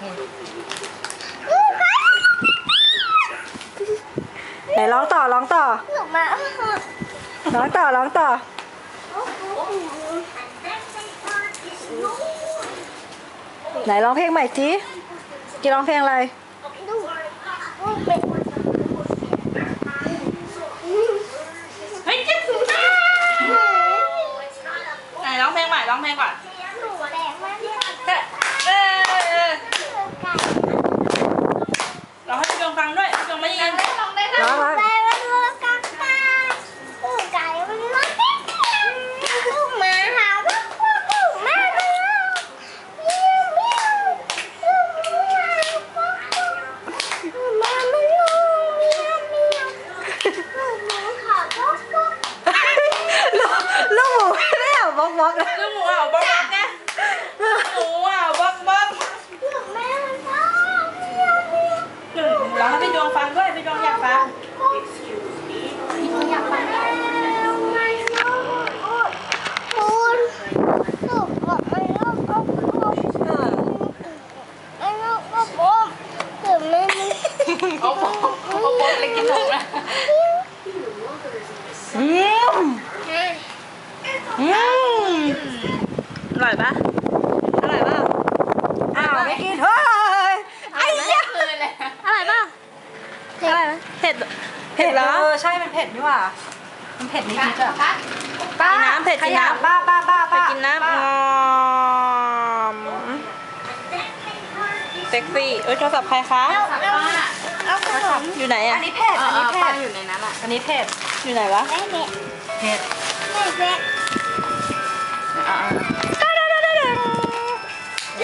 ไหนร้องต่อร้องต่อ หนูมาร้องต่อร้องต่อ ไหนร้องเพลงใหม่สิกีร้องเพลงอะไรดูเป็นเฮ้ยจิ๊บไหนร้องเพลงใหม่ร้องเพลงก่อนหนูแรงมากเลย เฮ้ยเออเออเออ ไก่ ร้องให้พี่ดวงฟังด้วยพี่ดวงไม่ได้ยิน ลองได้ ร้องร้อง ไก่มันรักกันไก่ไก่มันรักกันลูกหมาหาว่าลูกแม่มันเมียวเมียวลูกหมาลูกหมามันลูกเมียวเมียวลูกหมูขอก็ก็ ลูกลูกหมูไม่ได้เหรอ บล็อกบล็อกเลยลูกหมูเห่าบ๊อกบ๊อกนะหมูเห่าบ๊อกบ๊อกลูกแม่มันชอบเมียวเมียวหนึ่งร้องให้พี่ดวงฟังด้วยพี่ดวงอยากฟังอยากมาแล้วไม่รู้คุณลูกบอกไม่รู้ก็พูดเออไม่รู้ก็พูดถึงไม่มีเอาบ๊อกเอาบ๊อกเลยกินหมูนะอืมอืม อ ร่อยปะอร่อยเปล่าอ้าวไม่กินเฮ้ยไอ้เหี้ยเลยเลยอะไรบ้างอะไรนะเผ็ดเผ็ดเหรอเออใช่มันเผ็ดนี่หว่ามันเผ็ดนิดนิดอะป้ากินน้ำเผ็ดขกินยะน้ำป้าป้าป้าไปป้ากินน้ำป้างอมเซ็กซี่เอ้ยโทรศัพท์ใครคะเอาขนมอยู่ไหนอัอะนนี้เผ็ดอันนี้เผ็ดอยู่ในนั้นอะอันนี้เผ็ดอยู่ไหนวะแม่เด็กเผ็ดแม่เด็ก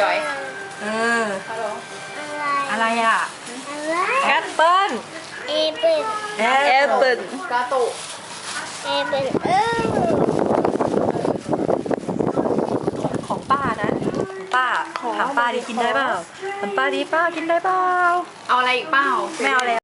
ย่อยเอออะไรอะไรอะอะไรแอปเปิ้ลเอเปิลแอแอปเปิ้ลเอเปิลเออของป้านะของป้าถามป้าดิกินได้เปล่าถามป้าดิป้ากินได้เปล่าเอาอะไรอีกเปล่าไม่เอาแล้ว